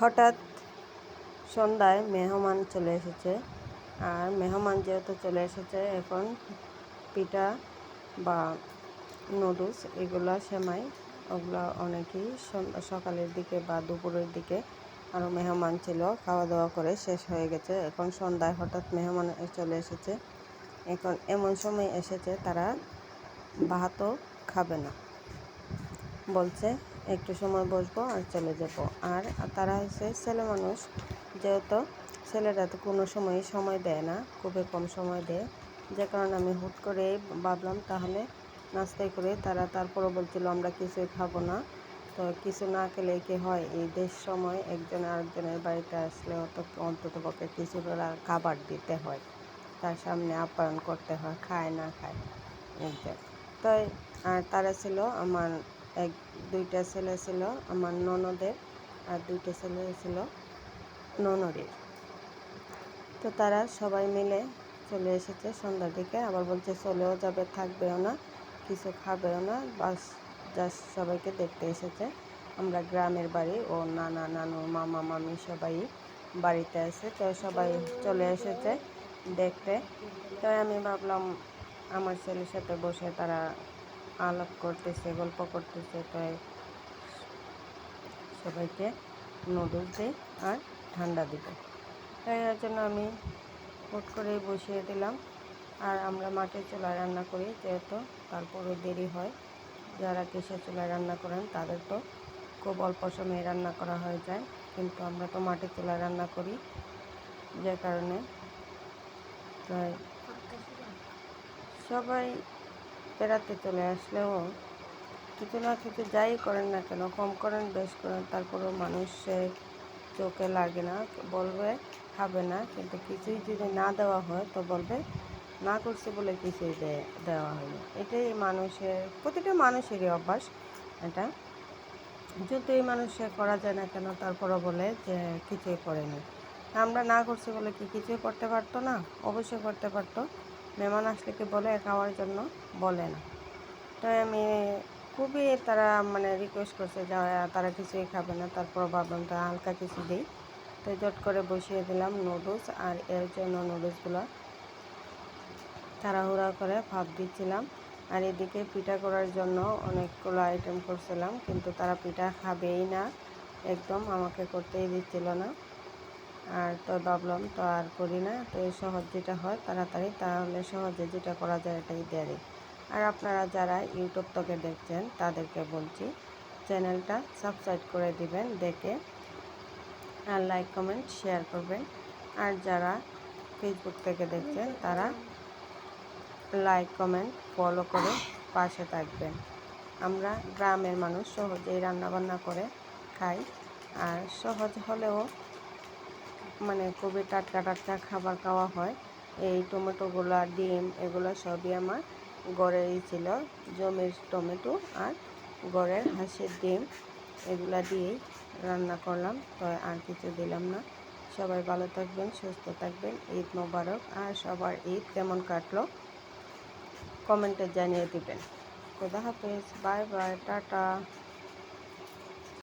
হঠাৎ সন্ধ্যায় মেহমান চলে এসেছে। আর মেহমান যেহেতু চলে এসেছে, এখন পিঠা বা নুডলস এগুলো সেমাই, ওগুলো অনেকেই সকালের দিকে বা দুপুরের দিকে আরও মেহমান ছিল খাওয়া দাওয়া করে শেষ হয়ে গেছে। এখন সন্ধ্যায় হঠাৎ মেহমান চলে এসেছে। এখন এমন সময় এসেছে, তারা ভাতও খাবে না। বলছে একটু সময় বসবো আর চলে যাব। আর তারা হচ্ছে ছেলে মানুষ, যেহেতু ছেলেরা তো কোনো সময় সময় দেয় না, খুবই কম সময় দেয়। যে কারণে আমি হুট করে ভাবলাম তাহলে নাস্তায় করে তারা তারপরও বলছিল, আমরা কিছুই খাব না। তো কিছু না খেলে কি হয়, এই দেশ সময় একজন আরেকজনের বাড়িতে আসলে অন্তত পক্ষে কিছু খাবার দিতে হয়। তার সামনে আপ্যায়ন করতে হয়, খায় না খায়। তাই, আর তারা ছিল আমার এক, দুইটা ছেলে ছিল, আমার ননদের, আর দুইটা ছেলে ছিল ননদের। তো তারা সবাই মিলে চলে এসেছে সন্ধ্যার দিকে, আবার বলছে চলেও যাবে, থাকবেও না, কিছু খাবেও না, বাস, জাস্ট সবাইকে দেখতে এসেছে। আমরা গ্রামের বাড়ি, ও নানা, নানু, মামা, মামি সবাই বাড়িতে আছে, তো সবাই চলে এসেছে দেখতে। তাই আমি ভাবলাম, আমার ছেলের সাথে বসে তারা আলাপ করতেছে, গল্প করতেছে, তাই সবাইকে নুডলস দিই আর ঠান্ডা দিব। তাই এর জন্য আমি হুট করে বসিয়ে দিলাম। আর আমরা মাটির চুলায় রান্না করি, যেহেতু তারপরে দেরি হয়। যারা কিসের চুলায় রান্না করেন, তাদের তো খুব অল্প সময়ে রান্না করা হয়ে যায়। কিন্তু আমরা তো মাটির চুলায় রান্না করি, যে কারণে। তাই সবাই বেড়াতে চলে আসলেও কিছু না কিছু যাই করেন না কেন, কম করেন, বেশ করেন, তারপরেও মানুষের চোখে লাগে না, বলবে খাবে না, কিন্তু কিছুই যদি না দেওয়া হয় তো বলবে না করছে বলে কিছুই দেওয়া না। এটাই মানুষের, প্রতিটা মানুষেরই অভ্যাস এটা। যতই মানুষে করা যায় না কেন, তারপরও বলে যে কিছুই করেনি আমরা না করছি বলে কি কিছুই করতে পারতো না? অবশ্যই করতে পারতো। মেহমান আসলে কি বলে খাওয়ার জন্য বলে না। তাই আমি খুবই তারা মানে রিকোয়েস্ট করছে যে তারা কিছুই খাবে না, তারপর ভাবলাম তো হালকা কিছু দিই। তো জট করে বসিয়ে দিলাম নুডলস আর এর জন্য নুডলসগুলো তাড়াহুড়া করে ভাব দিচ্ছিলাম। আর এদিকে পিঠা করার জন্য অনেকগুলো আইটেম করছিলাম, কিন্তু তারা পিঠা খাবেই না, একদম আমাকে করতেই দিচ্ছিল না। আর তো ভাবলাম তো আর করি না, তো এই সহজ যেটা হয় তাড়াতাড়ি, তাহলে সহজে যেটা করা যায় এটাই দেরি আর আপনারা যারা ইউটিউব থেকে দেখছেন, তাদেরকে বলছি, চ্যানেলটা সাবস্ক্রাইব করে দিবেন দেখে, আর লাইক, কমেন্ট, শেয়ার করবেন। আর যারা ফেসবুক থেকে দেখছেন, তারা লাইক, কমেন্ট ফলো করে পাশে থাকবেন। আমরা গ্রামের মানুষ সহজেই রান্নাবান্না করে খাই, আর সহজ হলেও মানে খুবই টাটকা টাটকা খাবার খাওয়া হয়। এই টমেটোগুলো, ডিম এগুলো সবই আমার গড়েরই ছিল। জমির টমেটো আর গড়ের হাঁসের ডিম এগুলা দিয়েই রান্না করলাম। তো আর কিছু দিলাম না। সবাই ভালো থাকবেন, সুস্থ থাকবেন। ঈদ মোবারক। আর সবার ঈদ কেমন কাটলো কমেন্টে জানিয়ে দিবেন। খুদা হাফেজ। Bye bye. টাটা।